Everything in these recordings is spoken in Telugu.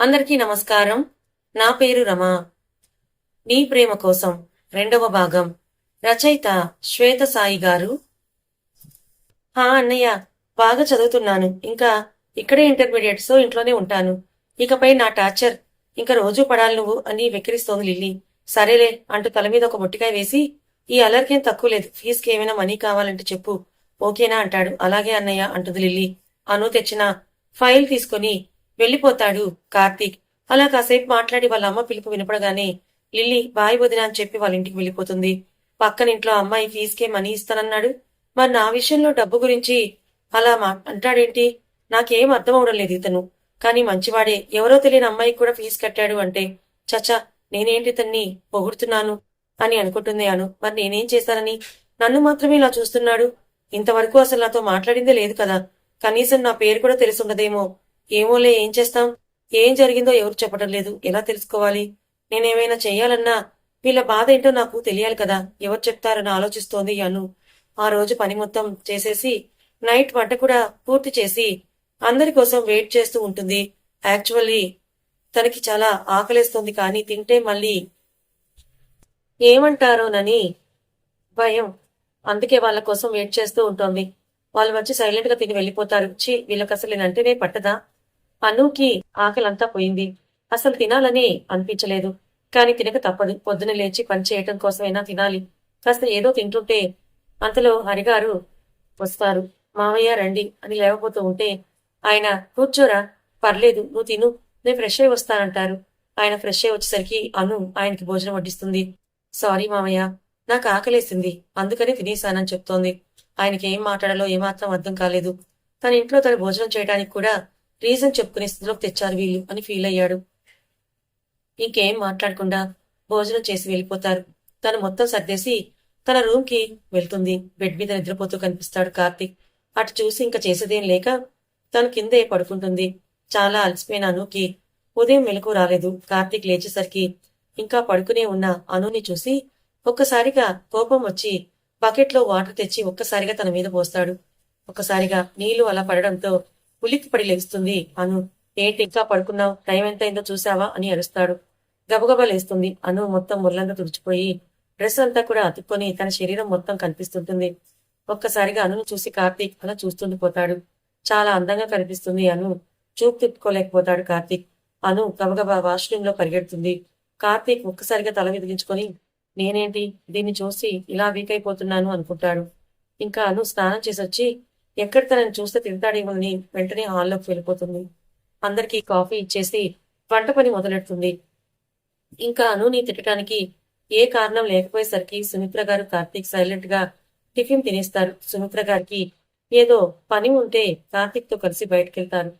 అందరికీ నమస్కారం. నా పేరు రమ. నీ ప్రేమ కోసం రెండవ భాగం. రచయిత శ్వేత సాయి గారు. హా అన్నయ్య బాగా చదువుతున్నాను. ఇంకా ఇక్కడే ఇంటర్మీడియట్ సో ఇంట్లోనే ఉంటాను. ఇకపై నా టార్చర్. ఇంకా రోజూ పడాలి నువ్వు అని వెక్కిరిస్తోంది లిల్లీ. సరేలే అంటూ తల మీద ఒక బొట్టికాయ వేసి ఈ అలర్కేం తక్కువ లేదు. ఫీజుకి ఏమైనా మనీ కావాలంటే చెప్పు. ఓకేనా అంటాడు. అలాగే అన్నయ్య అంటుంది లిల్లీ. అను తెచ్చిన ఫైల్ తీసుకొని వెళ్ళిపోతాడు కార్తీక్. అలా కాసేపు మాట్లాడి వాళ్ళ అమ్మ పిలుపు వినపడగానే లిల్లీ బాయ్ వదిన అని చెప్పి వాళ్ళ ఇంటికి వెళ్ళిపోతుంది. పక్కన ఇంట్లో అమ్మాయి ఫీజుకే మనీ ఇస్తానన్నాడు. మరి నా విషయంలో డబ్బు గురించి అలా మా అంటాడేంటి? నాకేం అర్థం అవడం లేదు ఇతను. కానీ మంచివాడే. ఎవరో తెలియని అమ్మాయికి కూడా ఫీజు కట్టాడు అంటే చచ్చా నేనేంటి ఇతన్ని పొగుడుతున్నాను? అని అనుకుంటుంది అను. మరి నేనేం చేశానని? నన్ను మాత్రమే ఇలా చూస్తున్నాడు? ఇంతవరకు అసలు నాతో మాట్లాడిందే లేదు కదా. కనీసం నా పేరు కూడా తెలుసుండదేమో ఏమోలే ఏం చేస్తాం? ఏం జరిగిందో ఎవరు చెప్పడం లేదు ఎలా తెలుసుకోవాలి? నేనేమైనా చెయ్యాలన్నా వీళ్ళ బాధ ఏంటో నాకు తెలియాలి కదా. ఎవరు చెప్తారని ఆలోచిస్తోంది అను. ఆ రోజు పని మొత్తం చేసేసి నైట్ వంట కూడా పూర్తి చేసి అందరి కోసం వెయిట్ చేస్తూ ఉంటుంది. యాక్చువల్లీ తనకి చాలా ఆకలేస్తుంది కానీ తింటే మళ్ళీ ఏమంటారోనని భయం. అందుకే వాళ్ళ కోసం వెయిట్ చేస్తూ ఉంటుంది. వాళ్ళు వచ్చి సైలెంట్గా తిని వెళ్ళిపోతారు. వచ్చి వీళ్ళకి అసలు నేను అంటేనే పట్టదా? అనుకి ఆకలంతా పోయింది. అసలు తినాలని అనిపించలేదు. కానీ తినక తప్పదు. పొద్దున లేచి పని చేయటం కోసమైనా తినాలి. కాస్త ఏదో తింటుంటే అంతలో హరిగారు వస్తారు. మావయ్య రండి అని లేవబోతూ ఉంటే ఆయన కూర్చోరా పర్లేదు నువ్వు తిను. నేను ఫ్రెష్ అయి వస్తానంటారు. ఆయన ఫ్రెష్ అయి వచ్చేసరికి అను ఆయనకి భోజనం వడ్డిస్తుంది. సారీ మావయ్య నాకు ఆకలేసింది. అందుకని తినేశానని చెప్తోంది. ఆయనకి ఏం మాట్లాడాలో ఏమాత్రం అర్థం కాలేదు. తన ఇంట్లో తను భోజనం చేయడానికి కూడా రీజన్ చెప్పుకునే స్థితిలోకి తెచ్చారు వీళ్ళు అని ఫీల్ అయ్యాడు. ఇంకేం మాట్లాడకుండా భోజనం చేసి వెళ్ళిపోతారు. తను మొత్తం సర్దేసి తన రూమ్కి వెళ్తుంది. బెడ్ మీద నిద్రపోతూ కనిపిస్తాడు కార్తీక్. అటు చూసి ఇంకా చేసేదేం లేక తను కిందే పడుకుంటుంది. చాలా అలసిపోయిన అనుకి ఉదయం మెలకు రాలేదు. కార్తీక్ లేచేసరికి ఇంకా పడుకునే ఉన్న అనుని చూసి ఒక్కసారిగా కోపం వచ్చి బకెట్లో వాటర్ తెచ్చి ఒక్కసారిగా తన మీద పోస్తాడు. ఒక్కసారిగా నీళ్ళు అలా పడడంతో ఉలిక్కిపడి లేస్తుంది. అను ఏంటి ఇంకా పడుకున్నావు? టైం ఎంత అయిందో చూసావా అని అరుస్తాడు. గబగబా లేస్తుంది. అను మొత్తం ముర్లంగా తుడిచిపోయి డ్రెస్ అంతా కూడా అతుక్కొని తన శరీరం మొత్తం కనిపిస్తుంటుంది. ఒక్కసారిగా అనును చూసి కార్తీక్ అలా చూస్తుండిపోతాడు చాలా అందంగా కనిపిస్తుంది అను. చూపు తిప్పుకోలేకపోతాడు కార్తీక్. అను గబగబా వాష్రూమ్లో పరిగెడుతుంది. కార్తీక్ ఒక్కసారిగా తల విదిలించుకొని నేనేంటి? దీన్ని చూసి ఇలా వీక్ అయిపోతున్నాను అనుకుంటాడు. ఇంకా అను స్నానం చేసి వచ్చి ఎక్కడ తనని చూస్తే తింటాడేమోని వెంటనే హాల్లోకి వెళ్ళిపోతుంది. అందరికీ కాఫీ ఇచ్చేసి వంట పని మొదలెడుతుంది. ఇంకా అనుని తిట్టడానికి ఏ కారణం లేకపోయేసరికి సుమిత్ర గారు కార్తీక్ సైలెంట్గా టిఫిన్ తినేస్తారు. సుమిత్ర గారికి ఏదో పని ఉంటే కార్తీక్తో కలిసి బయటకెళ్తారు.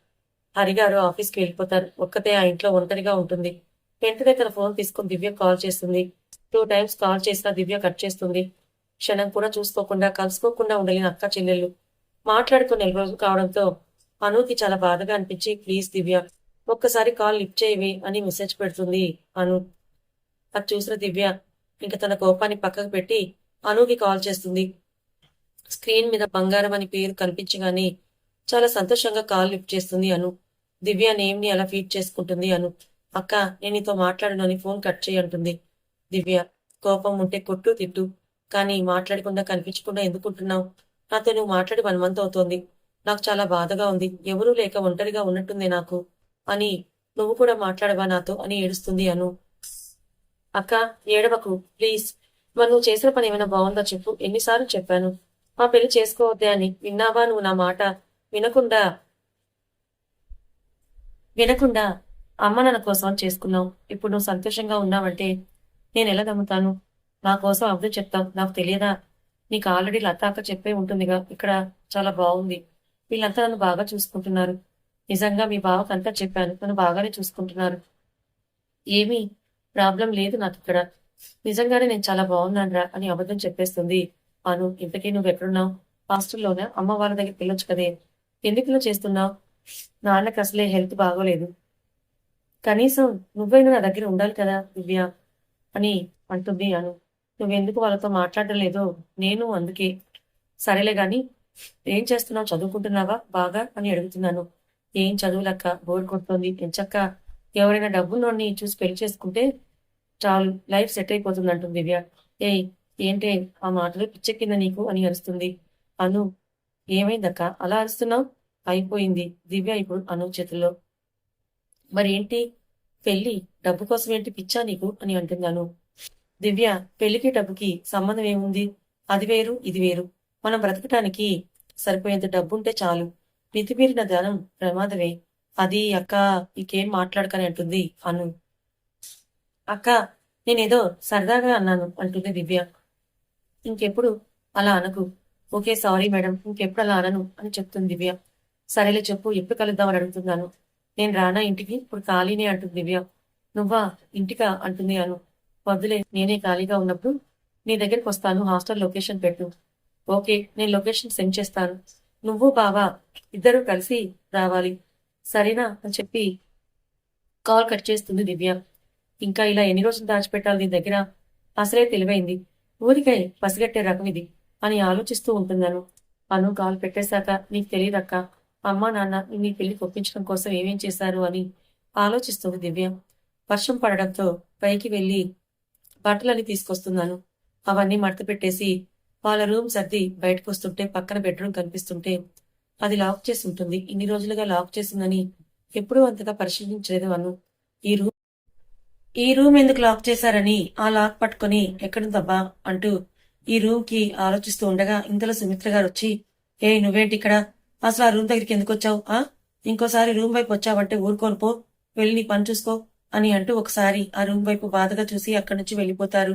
హరిగారు ఆఫీస్కి వెళ్ళిపోతారు. ఒక్కతే ఆ ఇంట్లో ఒంటరిగా ఉంటుంది. వెంటనే తన ఫోన్ తీసుకుని దివ్య కాల్ చేస్తుంది. టూ టైమ్స్ కాల్ చేసినా దివ్య కట్ చేస్తుంది. క్షణం కూడా చూసుకోకుండా కలుసుకోకుండా ఉండలేని అక్క చెల్లెళ్ళు. మాట్లాడుకుని రోజు కావడంతో అనుకి చాలా బాధగా అనిపించి ప్లీజ్ దివ్య ఒక్కసారి కాల్ లిఫ్ట్ చేయవి అని మెసేజ్ పెడుతుంది అను. అది చూసిన దివ్య ఇంకా తన కోపాన్ని పక్కకు పెట్టి అనుకి కాల్ చేస్తుంది. స్క్రీన్ మీద బంగారం అని పేరు కనిపించగానే చాలా సంతోషంగా కాల్ లిఫ్ట్ చేస్తుంది అను. దివ్య నేమ్ని అలా ఫీడ్ చేసుకుంటుంది అను. అక్క నేను నీతో మాట్లాడను అని ఫోన్ కట్ చేయంటుంది దివ్య కోపం ఉంటే కొట్టు తిట్టు. కానీ మాట్లాడకుండా కనిపించకుండా ఎందుకుంటున్నావు నాతో నువ్వు మాట్లాడి వన్ మంత్ అవుతోంది. నాకు చాలా బాధగా ఉంది. ఎవరూ లేక ఒంటరిగా ఉన్నట్టుంది నాకు. అని నువ్వు కూడా మాట్లాడవా నాతో అని ఏడుస్తుంది అను. అక్క ఏడవకు. ప్లీజ్. మరి నువ్వు చేసిన పని ఏమైనా బాగుందా చెప్పు. ఎన్నిసార్లు చెప్పాను. మా పెళ్ళి చేసుకోవద్దే అని. విన్నావా నువ్వు నా మాట? వినకుండా వినకుండా అమ్మ నన్న కోసం చేసుకున్నావు. ఇప్పుడు నువ్వు సంతోషంగా ఉన్నావంటే నేను ఎలా నమ్ముతాను? నా కోసం అర్థం చెప్తావు. నాకు తెలియదా? నీకు ఆల్రెడీ లతాక చెప్పే ఉంటుందిగా ఇక్కడ చాలా బాగుంది. వీళ్ళంతా నన్ను బాగా చూసుకుంటున్నారు. నిజంగా మీ బావకంతా చెప్పాను నన్ను బాగానే చూసుకుంటున్నారు. ఏమీ ప్రాబ్లం లేదు నాకు ఇక్కడ. నిజంగానే నేను చాలా బాగున్నానురా అని అబద్ధం చెప్పేస్తుంది. అను ఇంతకీ నువ్వు ఎక్కడున్నావు? హాస్టల్లోనే? అమ్మ వాళ్ళ దగ్గర పిల్లొచ్చు కదే. ఎందుకు ఇలా చేస్తున్నావు? నాన్నకి అసలే హెల్త్ బాగోలేదు. కనీసం నువ్వైనా నా దగ్గర ఉండాలి కదా దివ్య అని అంటుంది అను. నువ్వెందుకు వాళ్ళతో మాట్లాడలేదో నేను అందుకే. సరేలే గాని ఏం చేస్తున్నావు? చదువుకుంటున్నావా? బాగా? అని అడుగుతున్నాను. ఏం చదువులక్క? బోర్డు కొడుతోంది. ఎంచక్క ఎవరైనా డబ్బున్నోడిని చూసి పెళ్ళి చేసుకుంటే చాలు. లైఫ్ సెట్ అయిపోతుంది అంటుంది దివ్య. ఏయ్ ఏంటే? ఆ మాటలు పిచ్చెక్కింద నీకు అని అరుస్తుంది. అను ఏమైందక్క? అలా అరుస్తున్నావు? అయిపోయింది. దివ్య ఇప్పుడు అను చేతుల్లో. మరి ఏంటి డబ్బు కోసం ఏంటి పిచ్చా నీకు? అని అంటున్నాను. దివ్య పెళ్ళికి డబ్బుకి సంబంధం ఏముంది? అది వేరు ఇది వేరు. మనం బ్రతకటానికి సరిపోయేంత డబ్బుంటే చాలు. మితిమీరిన ధనం ప్రమాదమే. అది అక్క ఇంకేం మాట్లాడకని అంటుంది అను. అక్క నేనేదో సరదాగా అన్నాను అంటుంది దివ్య. ఇంకెప్పుడు అలా అనకు. ఓకే సారీ మేడం ఇంకెప్పుడు అలా అనను అని చెప్తుంది దివ్య. సరేలే చెప్పు ఎప్పుడు కలుద్దామని అడుగుతున్నాను. నేను రానా ఇంటికి? ఇప్పుడు ఖాళీనే అంటుంది దివ్య. నువ్వా ఇంటికా? అంటుంది అను. వద్దులే నేనే ఖాళీగా ఉన్నప్పుడు నీ దగ్గరికి వస్తాను హాస్టల్ లొకేషన్ పెట్టు. ఓకే నేను లొకేషన్ సెండ్ చేస్తాను. నువ్వు బావా ఇద్దరు కలిసి రావాలి. సరేనా అని చెప్పి కాల్ కట్ చేస్తుంది దివ్య. ఇంకా ఇలా ఎన్ని రోజులు దాచిపెట్టాలి నీ దగ్గర? అసలే తెలివైంది. ఊరికై పసిగట్టే రకం ఇది అని ఆలోచిస్తూ ఉంటున్నాను. అను కాల్ పెట్టేశాక నీకు తెలియదక్క. అమ్మా నాన్న నీ పెళ్ళి ఒప్పించడం కోసం ఏమేం చేశారు అని ఆలోచిస్తుంది దివ్య. వర్షం పడడంతో పైకి వెళ్ళి బట్టలన్నీ తీసుకొస్తున్నాను. అవన్నీ మడత పెట్టేసి వాళ్ళ రూమ్ సర్ది బయటకు వస్తుంటే పక్కన బెడ్రూమ్ కనిపిస్తుంటే అది లాక్ చేసి ఉంటుంది. ఇన్ని రోజులుగా లాక్ చేసిందని ఎప్పుడూ అంతగా పరిశీలించలేదు అను. ఈ రూమ్ ఈ రూమ్ ఎందుకు లాక్ చేశారని ఆ లాక్ పట్టుకొని ఎక్కడుందబ్బా అంటూ ఈ రూమ్కి ఆలోచిస్తూ ఉండగా ఇంతలో సుమిత్ర గారు వచ్చి ఏ నువ్వేంటి ఇక్కడ? అసలు ఆ రూమ్ దగ్గరికి ఎందుకు వచ్చావు? ఆ? ఇంకోసారి రూమ్ వైపు వచ్చావంటే ఊరుకోను పో. వెళ్ళి నీ పని చూసుకో. అని అంటూ ఒకసారి ఆ రూమ్ వైపు బాధగా చూసి అక్కడి నుంచి వెళ్ళిపోతారు.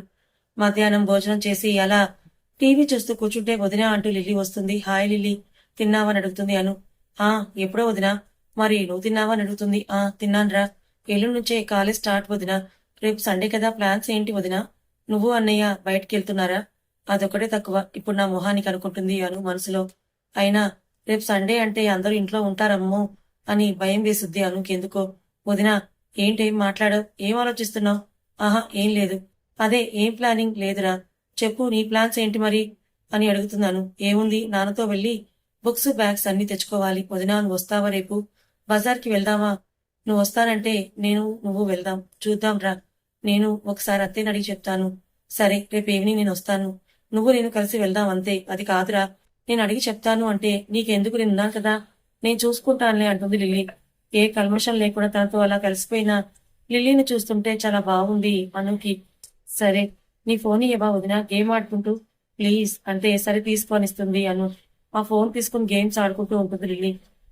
మధ్యాహ్నం భోజనం చేసి అలా టీవీ చూస్తూ కూర్చుంటే వదినా అంటూ లిల్లీ వస్తుంది. హాయ్ లిల్లీ తిన్నావని అడుగుతుంది అను. ఆ ఎప్పుడో వదినా? మరి నువ్వు తిన్నావని అడుగుతుంది. ఆ తిన్నాన్రా. ఎల్లుండి నుంచే కాలేజ్ స్టార్ట్ వదినా. రేపు సండే కదా ప్లాన్స్ ఏంటి వదినా? నువ్వు అన్నయ్య బయటికి వెళ్తున్నారా? అదొకటే తక్కువ. ఇప్పుడు నా మొహానికి అనుకుంటుంది అను మనసులో. అయినా రేపు సండే అంటే అందరూ ఇంట్లో ఉంటారమ్మో అని భయం వేసుద్ది అనుకెందుకో. వదినా ఏంటేం మాట్లాడవు ఏం ఆలోచిస్తున్నావు? ఆహా ఏం లేదు. అదే ఏం ప్లానింగ్ లేదురా. చెప్పు నీ ప్లాన్స్ ఏంటి మరి? అని అడుగుతున్నాను. ఏముంది? నాన్నతో వెళ్ళి బుక్స్ బ్యాగ్స్ అన్ని తెచ్చుకోవాలి. వదినా నువ్వు వస్తావా రేపు? బజార్కి వెళ్దామా? నువ్వు వస్తానంటే నేను నువ్వు వెళ్దాం. చూద్దాం రా. నేను ఒకసారి అత్తేని అడిగి చెప్తాను. సరే రేపు ఈవినింగ్ నేను వస్తాను. నువ్వు నేను కలిసి వెళ్దాం అంతే. అది కాదురా. నేను అడిగి చెప్తాను అంటే నీకెందుకు? నేను ఉన్నాను కదా. నేను చూసుకుంటానులే అంటుంది లిల్లీ. ఏ కల్మషం లేకుండా తనతో అలా కలిసిపోయిన లిల్లీని చూస్తుంటే చాలా బాగుంది అనుకి సరే నీ ఫోన్ ఇవ్వబా వదిన? గేమ్ ఆడుకుంటూ. ప్లీజ్ అంటే సరే తీసుకొని ఇస్తుంది అను. ఆ ఫోన్ తీసుకుని గేమ్స్ ఆడుకుంటూ ఉంటుంది లిల్లీ.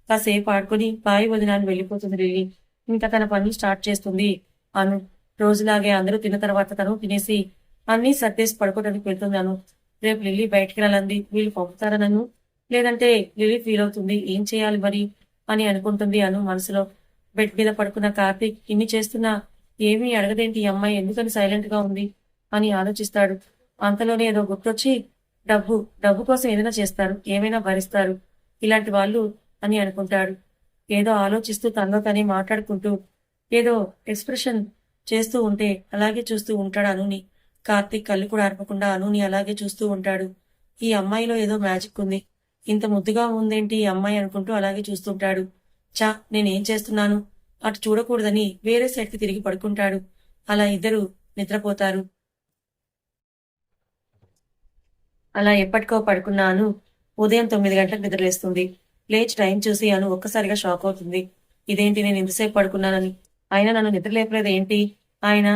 కాసేపు ఆడుకుని బాయ్ వదిన అని వెళ్ళిపోతుంది లిల్లీ. ఇంకా తన పనులు స్టార్ట్ చేస్తుంది అను. రోజులాగే అందరూ తిన్న తర్వాత తను తినేసి అన్నీ సర్దేసి పడుకోవడానికి వెళ్తున్నాను రేపు లిల్లీ బయటికి వెళ్ళాలంది వీళ్ళు పంపుతారా నన్ను? లేదంటే లిల్లీ ఫీల్ అవుతుంది. ఏం చేయాలి మరి? అని అనుకుంటుంది అను మనసులో. బెడ్ మీద పడుకున్న కార్తీక్ ఇన్ని చేస్తున్నా? ఏమీ అడగదేంటి ఈ అమ్మాయి? ఎందుకని సైలెంట్గా ఉంది? అని ఆలోచిస్తాడు. అంతలోనే ఏదో గుర్తొచ్చి డబ్బు డబ్బు కోసం ఏదైనా చేస్తారు ఏమైనా భరిస్తారు ఇలాంటి వాళ్ళు అని అనుకుంటాడు. ఏదో ఆలోచిస్తూ తనలో తనే మాట్లాడుకుంటూ ఏదో ఎక్స్ప్రెషన్ చేస్తూ ఉంటే అలాగే చూస్తూ ఉంటాడు అనుని. కార్తీక్ కళ్ళు కూడా ఆర్పకుండా అనుని అలాగే చూస్తూ ఉంటాడు. ఈ అమ్మాయిలో ఏదో మ్యాజిక్ ఉంది. ఇంత ముద్దుగా ఉందేంటి ఈ అమ్మాయి అనుకుంటూ అలాగే చూస్తుంటాడు. చా నేనేం చేస్తున్నాను? అటు చూడకూడదని వేరే సైడ్కి తిరిగి పడుకుంటాడు. అలా ఇద్దరు నిద్రపోతారు. అలా ఎప్పటికో పడుకున్నాను. ఉదయం తొమ్మిది గంటలకు నిద్రలేస్తుంది. లేచి టైం చూసి అను ఒక్కసారిగా షాక్ అవుతుంది. ఇదేంటి నేను ఎంతసేపు పడుకున్నానని? ఆయన నన్ను నిద్రలేపలేదు ఏంటి ఆయన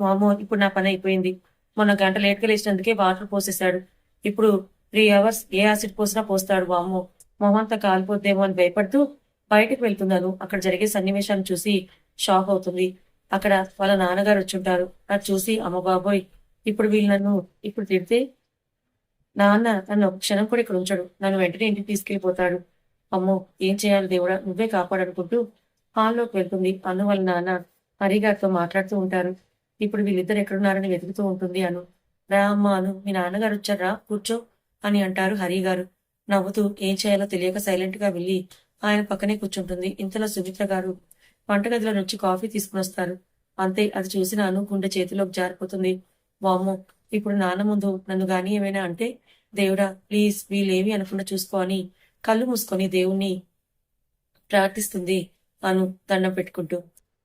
వామో ఇప్పుడు నా పని అయిపోయింది. మొన్న గంట లేట్గా లేచినందుకే వాటర్ పోసేశాడు. ఇప్పుడు త్రీ అవర్స్ ఏ యాసిడ్ పోసినా పోస్తాడు వామ్మో. మొహంతా కాలిపోద్దేమో అని భయపడుతూ బయటకు వెళ్తున్నాను. అక్కడ జరిగే సన్నివేశాన్ని చూసి షాక్ అవుతుంది. అక్కడ వాళ్ళ నాన్నగారు వచ్చుంటారు. అది చూసి అమ్మ బాబోయ్ ఇప్పుడు వీళ్ళు నన్ను ఇప్పుడు తిడితే నాన్న నన్ను ఒక క్షణం కూడా ఇక్కడ ఉంచడు. నన్ను వెంటనే ఇంటికి తీసుకెళ్ళిపోతాడు అమ్మో ఏం చేయాలి దేవుడా? నువ్వే కాపాడనుకుంటూ హాల్లోకి వెళ్తుంది. అను వాళ్ళ నాన్న హరిగారితో మాట్లాడుతూ ఉంటారు. ఇప్పుడు వీళ్ళిద్దరు ఎక్కడున్నారని వెతుకుతూ ఉంటుంది అను. రా అమ్మ అను. మీ నాన్నగారు వచ్చారా? కూర్చో. అని అంటారు హరి గారు. నవ్వుతూ ఏం చేయాలో తెలియక సైలెంట్గా వెళ్ళి ఆయన పక్కనే కూర్చుంటుంది ఇంతలో సుమిత్ర గారు. వంటగదిలో నుంచి కాఫీ తీసుకుని వస్తారు. అంతే అది చూసిన అను గుండె చేతిలోకి జారిపోతుంది. వామ్మో ఇప్పుడు నాన్న ముందు నన్ను గాని ఏమైనా అంటే దేవుడా ప్లీజ్ వీళ్ళేమి అనకుండా చూసుకో అని కళ్ళు మూసుకొని దేవుణ్ణి ప్రార్థిస్తుంది అను దండం పెట్టుకుంటూ.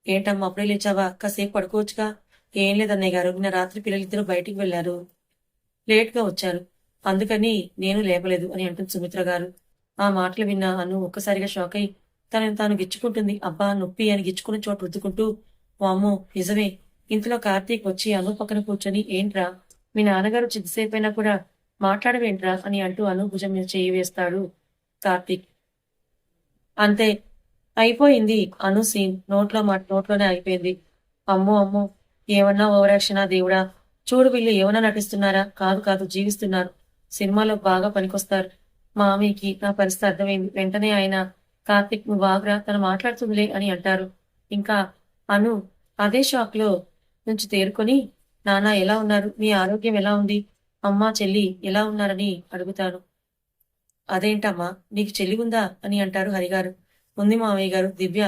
ఏంటమ్మా అప్పుడే లేచావా? కాసేపు పడుకోవచ్చుగా? ఏం లేదన్నయ్య గారు నిన్న రాత్రి పిల్లలిద్దరూ బయటికి వెళ్ళారు లేట్గా వచ్చారు. అందుకని నేను లేపలేదు అని అంటుంది సుమిత్ర గారు. ఆ మాటలు విన్న అను ఒక్కసారిగా షాక్ అయి తనని తాను గిచ్చుకుంటుంది. అబ్బా నొప్పి అని గిచ్చుకున్న చోట రుద్దుకుంటూ వామ్మో నిజమే. ఇంతలో కార్తీక్ వచ్చి అను పక్కన కూర్చొని ఏంట్రా? మీ నాన్నగారు చిద్దిసేపైనా కూడా మాట్లాడవేంట్రా? అని అంటూ అను భుజం మీద చేయి వేస్తాడు కార్తీక్. అంతే. అయిపోయింది అను సీన్. నోట్లో మా నోట్లోనే అయిపోయింది. అమ్మో అమ్మో. ఏమన్నా ఓవరాక్షనా దేవుడా? చూడు వీళ్ళు ఏమన్నా నటిస్తున్నారా? కాదు కాదు జీవిస్తున్నారు. సినిమాలో బాగా పనికొస్తారు. మామయ్యకి నా పరిస్థితి అర్థమైంది. వెంటనే ఆయన కార్తిక్ నువ్వు బాగురా తను మాట్లాడుతుందిలే అని అంటారు. ఇంకా అను అదే షాక్లో నుంచి తేరుకొని నాన్న ఎలా ఉన్నారు? మీ ఆరోగ్యం ఎలా ఉంది? అమ్మా చెల్లి ఎలా ఉన్నారని అడుగుతాను. అదేంటమ్మా నీకు చెల్లి ఉందా? అని అంటారు హరిగారు. ఉంది మామయ్య గారు. దివ్య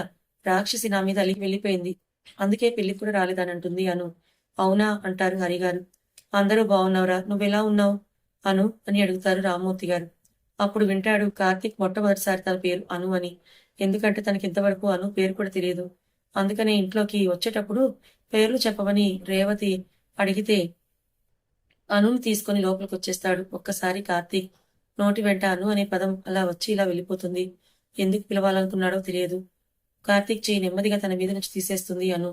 రాక్షసి నా మీద అలిగి వెళ్ళిపోయింది. అందుకే పెళ్ళి కూడా రాలేదని అంటుంది అను. అవునా? అంటారు హరిగారు. అందరూ బాగున్నావురా. నువ్వెలా ఉన్నావు? అను అని అడుగుతారు రామ్మూర్తి గారు. అప్పుడు వింటాడు కార్తీక్ మొట్టమొదటిసారి తన పేరు అను అని. ఎందుకంటే తనకి ఇంతవరకు అను పేరు కూడా తెలియదు. అందుకనే ఇంట్లోకి వచ్చేటప్పుడు పేర్లు చెప్పమని రేవతి అడిగితే అనుని తీసుకుని లోపలికి వచ్చేస్తాడు ఒక్కసారి కార్తీక్. నోటి వెంట అను అనే పదం అలా వచ్చి ఇలా వెళ్ళిపోతుంది. ఎందుకు పిలవాలనుకున్నాడో తెలియదు. కార్తీక్ చేయి నెమ్మదిగా తన మీద నుంచి తీసేస్తుంది అను.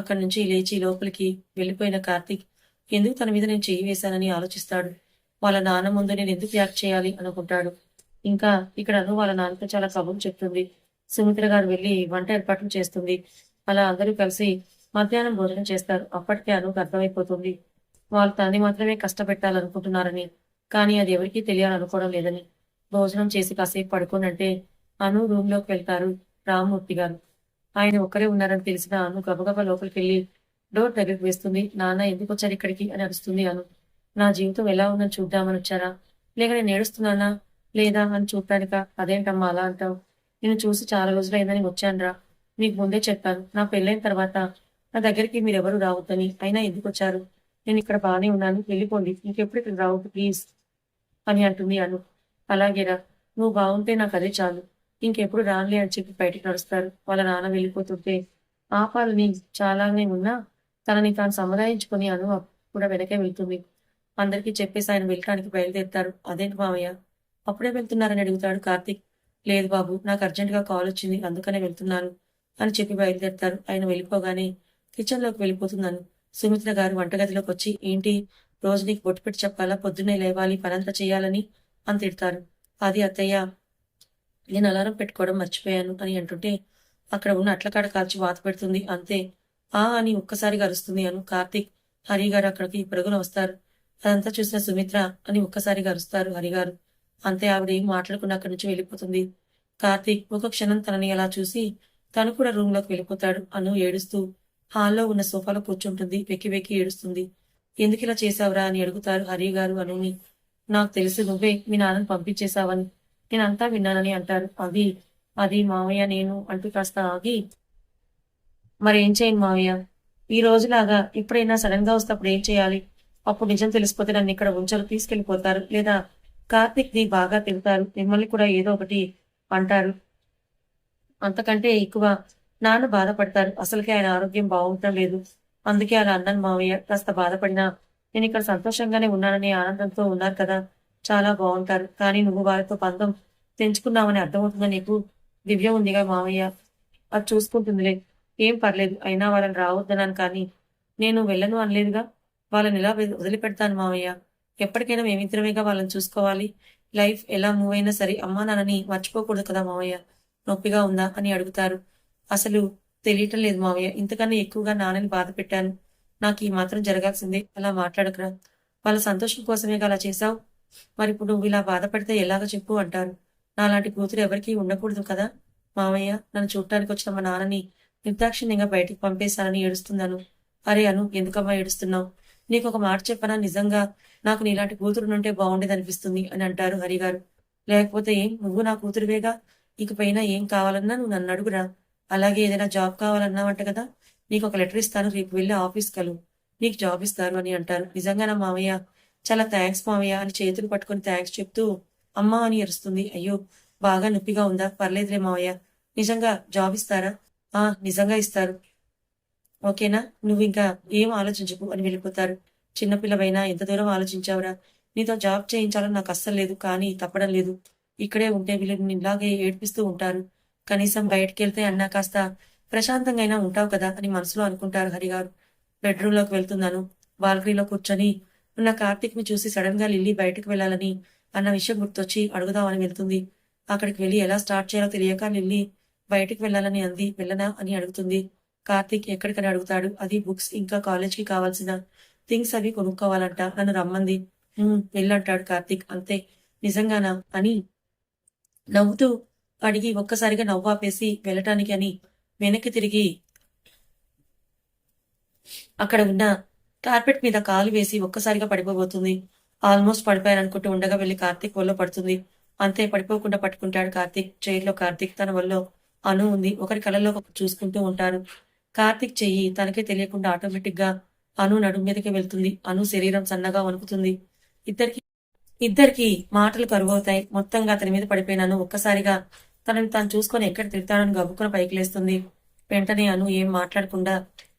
అక్కడి నుంచి లేచి లోపలికి వెళ్ళిపోయిన కార్తీక్ ఎందుకు తన మీద నేను చేయి వేశానని ఆలోచిస్తాడు? వాళ్ళ నాన్న ముందు నేను ఎందుకు యాక్ట్ చేయాలి అనుకుంటాడు? ఇంకా ఇక్కడ అను వాళ్ళ నాన్నతో చాలా కబుర్లు చెప్తుంది. సుమిత్ర గారు వెళ్ళి వంట ఏర్పాట్లు చేస్తుంది. అలా అందరూ కలిసి మధ్యాహ్నం భోజనం చేస్తారు. అప్పటికే అనుకు అర్థమైపోతుంది. వాళ్ళు తనని మాత్రమే కష్టపెట్టాలనుకుంటున్నారని. కానీ అది ఎవరికీ తెలియాలనుకోవడం లేదని. భోజనం చేసి కాసేపు పడుకోనంటే అను రూమ్లోకి వెళ్తారు రామ్మూర్తి గారు. ఆయన ఒక్కరే ఉన్నారని తెలిసిన అను గబగబా లోపలికి వెళ్ళి డోర్ దగ్గరికి వేస్తుంది. నాన్న ఎందుకు వచ్చారు ఇక్కడికి అని అరుస్తుంది అను. నా జీవితం ఎలా ఉందని చూద్దామని వచ్చారా? లేక నేను ఏడుస్తున్నానా? లేదా అని చూడటానిక? అదేంటమ్మా అలా అంటావు? నేను చూసి చాలా రోజులైందని వచ్చానురా. మీకు ముందే చెప్పాను. నా పెళ్ళైన తర్వాత నా దగ్గరికి మీరెవరు రావద్దని. అయినా ఎందుకు వచ్చారు? నేను ఇక్కడ బాగానే ఉన్నాను. వెళ్ళిపోండి. ఇంకెప్పుడు ఇక్కడ రావద్దు ప్లీజ్ అని అంటుంది అను. అలాగేరా. నువ్వు బాగుంటే నాకు అదే చాలు. ఇంకెప్పుడు రానులే అని చెప్పి బయటికి నడుస్తారు. వాళ్ళ నాన్న వెళ్ళిపోతుంటే ఆపాలని. చాలానే ఉన్నా? తనని తాను సముదాయించుకొని అను కూడా వెనకే వెళ్తుంది. అందరికీ చెప్పేసి ఆయన వెళ్ళటానికి బయలుదేరుతారు. అదేంటి మామయ్య అప్పుడే వెళ్తున్నారని అడుగుతాడు కార్తీక్. లేదు బాబు నాకు అర్జెంటుగా కాల్ వచ్చింది అందుకనే వెళ్తున్నాను అని చెప్పి బయలుదేరుతారు. ఆయన వెళ్ళిపోగానే కిచెన్లోకి వెళ్ళిపోతున్నాను. సుమిత్ర గారు వంటగదిలోకి వచ్చి ఏంటి? రోజు నీకు బొట్టు పెట్టి చెప్పాలా? పొద్దున్నే లేవాలి పనంతా చేయాలని అని తిడతారు. అది అత్తయ్య నేను అలారం పెట్టుకోవడం మర్చిపోయాను అని అంటుంటే అక్కడ ఉన్న అట్లకాడ కాల్చి వాత పెడుతుంది అంతే. ఆ అని ఒక్కసారిగా అరుస్తుంది అను కార్తీక్. హరి గారు అక్కడికి పరుగున వస్తారు. అదంతా చూసిన సుమిత్ర అని ఒక్కసారిగా అరుస్తారు హరిగారు. అంతే ఆవిడ ఏం మాట్లాడుకుని అక్కడి నుంచి వెళ్ళిపోతుంది. కార్తీక్ ఒక క్షణం తనని అలా చూసి తను కూడా రూమ్లోకి వెళ్ళిపోతాడు అను ఏడుస్తూ హాల్లో ఉన్న సోఫాలో కూర్చుంటుంది వెక్కి వెక్కి ఏడుస్తుంది. ఎందుకు ఇలా చేశావురా అని అడుగుతారు హరి గారు అనుని. నాకు తెలుసు నువ్వే మీ నాన్నని పంపించేశావని. నేనంతా విన్నానని అంటారు అవి అది మావయ్య నేను అంటూ కాస్త ఆగి మరేం చేయను మావయ్య. ఈ రోజులాగా ఎప్పుడైనా సడన్గా వస్తే అప్పుడు ఏం చేయాలి? అప్పుడు నిజం తెలిసిపోతే నన్ను ఇక్కడ ఉంచరు తీసుకెళ్ళిపోతారు లేదా కార్తిక్ని బాగా తింటారు మిమ్మల్ని కూడా ఏదో ఒకటి అంటారు. అంతకంటే ఎక్కువ నాన్న బాధపడతారు. అసలుకే ఆయన ఆరోగ్యం బాగుండటం లేదు. అందుకే అలా అన్నాను మావయ్య. కాస్త బాధపడినా నేను ఇక్కడ సంతోషంగానే ఉన్నానని ఆనందంతో ఉన్నారు కదా. చాలా బాగుంటారు. కానీ నువ్వు వారితో పందం తెంచుకున్నావని అర్థమవుతుందా నీకు? దివ్య ఉందిగా మావయ్య. అది చూసుకుంటుందిలే. ఏం పర్లేదు. అయినా వాళ్ళని రావద్దన్నాను కానీ నేను వెళ్ళను అనలేదుగా? వాళ్ళని ఎలా వదిలిపెడతాను మావయ్య? ఎప్పటికైనా మేమిద్దరమేగా వాళ్ళని చూసుకోవాలి. లైఫ్ ఎలా మూవ్ అయినా సరే అమ్మా నాన్నని మర్చిపోకూడదు కదా మావయ్య? నొప్పిగా ఉందా అని అడుగుతారు. అసలు తెలియటం లేదు మావయ్య. ఇంతకన్నా ఎక్కువగా నాన్నని బాధ పెట్టాను. నాకు ఈ మాత్రం జరగాల్సిందే. అలా మాట్లాడకురా. వాళ్ళ సంతోషం కోసమేగా అలా చేశావు? మరి ఇప్పుడు నువ్వు ఇలా బాధపడితే ఎలాగ చెప్పు అంటారు. నాలాంటి కూతురు ఎవరికీ ఉండకూడదు కదా మామయ్య నన్ను చూడటానికి వచ్చిన మా నాన్నని నిర్దాక్షిణ్యంగా బయటికి పంపేశానని ఏడుస్తున్నాను. అరే అను ఎందుకమ్మా ఏడుస్తున్నావు? నీకు ఒక మాట చెప్పనా? నిజంగా నాకు నీలాంటి కూతురు నుంటే బాగుండేది అనిపిస్తుంది అని అంటారు హరిగారు లేకపోతే ఏం నువ్వు నా కూతురువేగా? ఇకపైన ఏం కావాలన్నా నువ్వు నన్ను అడుగురా. అలాగే ఏదైనా జాబ్ కావాలన్నావంట కదా? నీకు ఒక లెటర్ ఇస్తాను రేపు వెళ్ళి ఆఫీస్ కలు నీకు జాబ్ ఇస్తారు అని అంటారు. నిజంగా నా మామయ్య చాలా థ్యాంక్స్ మామయ్య అని చేతులు పట్టుకొని థ్యాంక్స్ చెప్తూ అమ్మా అని అరుస్తుంది అయ్యో బాగా నొప్పిగా ఉందా? పర్లేదులే మావయ్య నిజంగా జాబ్ ఇస్తారా? ఆ నిజంగా ఇస్తారు. ఓకేనా? నువ్వు ఇంకా ఏం ఆలోచించకు అని వెళ్ళిపోతారు. చిన్నపిల్లవైనా ఎంత దూరం ఆలోచించావురా? నీతో జాబ్ చేయించాలని నాకు అస్సలు లేదు కానీ తప్పడం లేదు. ఇక్కడే ఉంటే వీళ్ళు ఇలాగే ఏడ్పిస్తూ ఉంటారు. కనీసం బయటికి వెళ్తే అన్నా కాస్త ప్రశాంతంగా అయినా ఉంటావు కదా అని మనసులో అనుకుంటారు హరిగారు. బెడ్రూమ్లోకి వెళ్తున్నాను. బాల్కనీలో కూర్చొని ఉన్న కార్తీక్ని చూసి సడన్గా లిల్లీ బయటకు వెళ్ళాలని అన్న విషయం గుర్తొచ్చి అడుగుదామని వెళ్తుంది. అక్కడికి వెళ్ళి ఎలా స్టార్ట్ చేయాలో తెలియక లిల్లీ బయటకు వెళ్ళాలని అంది. వెళ్ళనా? అని అడుగుతుంది. కార్తీక్ ఎక్కడికని అడుగుతాడు? అది బుక్స్ ఇంకా కాలేజ్కి కావాల్సిన థింగ్స్ అవి కొనుక్కోవాలంట. నన్ను రమ్మంది. వెళ్ళంటాడు కార్తీక్. అంతే. నిజంగానా? అని నవ్వుతూ అడిగి ఒక్కసారిగా నవ్వాపేసి వెళ్ళటానికి అని వెనక్కి తిరిగి అక్కడ ఉన్న కార్పెట్ మీద కాలు వేసి ఒక్కసారిగా పడిపోబోతుంది. ఆల్మోస్ట్ పడిపోయారనుకుంటూ ఉండగా వెళ్ళి కార్తీక్ ఒళ్ళో పడుతుంది. అంతే పడిపోకుండా పట్టుకుంటాడు కార్తీక్. చైర్లో కార్తీక్ తన వల్ల అను ఉంది. ఒకరి కళ్ళలో చూసుకుంటూ ఉంటారు కార్తీక్ చెయ్యి తనకే తెలియకుండా ఆటోమేటిక్గా అను నడుము మీదకి వెళ్తుంది. అను శరీరం సన్నగా వణుకుతుంది. ఇద్దరికి ఇద్దరికి మాటలు కరువవుతాయి. మొత్తంగా అతని మీద పడిపోయినాను ఒక్కసారిగా తనని తాను చూసుకొని ఎక్కడ తిడతానని గబుక్కున పైకి లేస్తుంది. వెంటనే అను ఏం మాట్లాడకుండా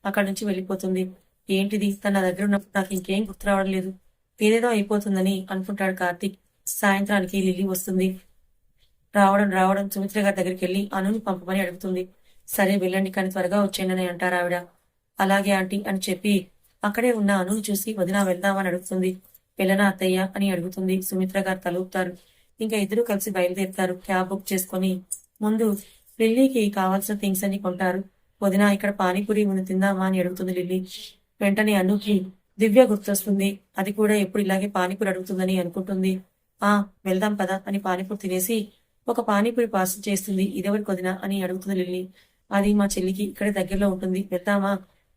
అక్కడి నుంచి వెళ్ళిపోతుంది. ఏంటిది? తన దగ్గర ఉన్నప్పుడు నాకు ఇంకేం గుర్తు రావడం లేదు. ఏదేదో అయిపోతుందని అనుకుంటాడు కార్తీక్. సాయంత్రానికి లిల్లీ వస్తుంది. రావడం రావడం సుమిత్ర గారి దగ్గరికి వెళ్ళి అనుని పంపమని అడుగుతుంది. సరే వెళ్ళండి కానీ త్వరగా వచ్చేయండి అంటారు ఆవిడ. అలాగే ఆంటీ అని చెప్పి అక్కడే ఉన్న అనుని చూసి వదిన వెళ్దామని అడుగుతుంది. వెళ్ళనా అత్తయ్య అని అడుగుతుంది. సుమిత్ర గారు తలుపుతారు. ఇంకా ఇద్దరు కలిసి బయలుదేరుతారు. క్యాబ్ బుక్ చేసుకొని ముందు లిల్లీకి కావాల్సిన థింగ్స్ అన్ని కొంటారు. వదిన ఇక్కడ పానీపూరి ఉంది తిందామా అని అడుగుతుంది లిల్లీ. వెంటనే అనుకి దివ్య గుర్తొస్తుంది. అది కూడా ఎప్పుడు ఇలాగే పానీపూరి అడుగుతుందని అనుకుంటుంది. ఆ వెళ్దాం పదా అని పానీపూరి తినేసి ఒక పానీపూరి పార్సల్ చేస్తుంది. ఇదెవరికి వదిన అని అడుగుతుంది లిల్లీ. అది మా చెల్లికి ఇక్కడే దగ్గరలో ఉంటుంది. వెళ్దామా?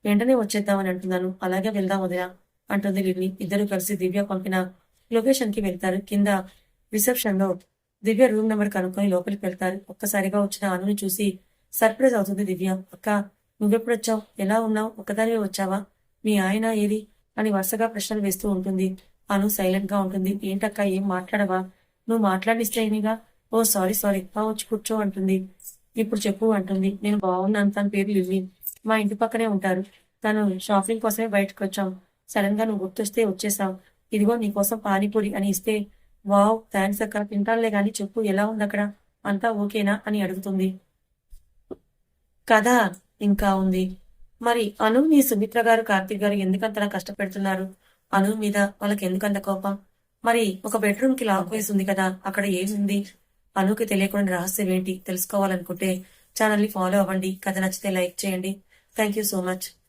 వెంటనే వచ్చేద్దామని అంటున్నాను. అలాగే వెళ్దాం వదినా అంటుంది లిల్లీ ఇద్దరు కలిసి దివ్య పంపిన లొకేషన్కి వెళ్తారు. కింద రిసెప్షన్లో దివ్య రూమ్ నెంబర్ కనుక్కొని లోపలికి వెళ్తారు. ఒక్కసారిగా వచ్చిన అనుని చూసి సర్ప్రైజ్ అవుతుంది దివ్య. అక్క నువ్వెప్పుడు వచ్చావు ఎలా ఉన్నావు? ఒక్కదానివే వచ్చావా? మీ ఆయన ఏది? అని వరుసగా ప్రశ్నలు వేస్తూ ఉంటుంది. అను సైలెంట్గా ఉంటుంది. ఏంటక్క? ఏం మాట్లాడవా? నువ్వు మాట్లాడిస్తేనిగా? ఓ సారీ సారీ. వచ్చి కూర్చో అంటుంది. ఇప్పుడు చెప్పు అంటుంది. నేను బాగున్నాను తన పేరు లిల్లీ. మా ఇంటి పక్కనే ఉంటారు. తను షాపింగ్ కోసమే బయటకు వచ్చాం. సడన్గా నువ్వు గుర్తొస్తే వచ్చేసావు. ఇదిగో నీకోసం పానీపూరి అని ఇస్తే వావ్ థ్యాంక్స్ అక్క తింటానులే గాని చెప్పు ఎలా ఉంది అక్కడ? అంతా ఓకేనా? అని అడుగుతుంది. కథ ఇంకా ఉంది. మరి అను నీ సుమిత్ర గారు కార్తీక్ గారు ఎందుకంతలా కష్టపెడుతున్నారు? అను మీద వాళ్ళకి ఎందుకంత కోపం? మరి ఒక బెడ్రూమ్కి లాక్ వేసి ఉంది కదా అక్కడ ఏముంది? అనుకి తెలియకుండా రహస్యం ఏంటి? తెలుసుకోవాలనుకుంటే ఛానల్ని ఫాలో అవ్వండి. కథ నచ్చితే లైక్ చేయండి. Thank you so much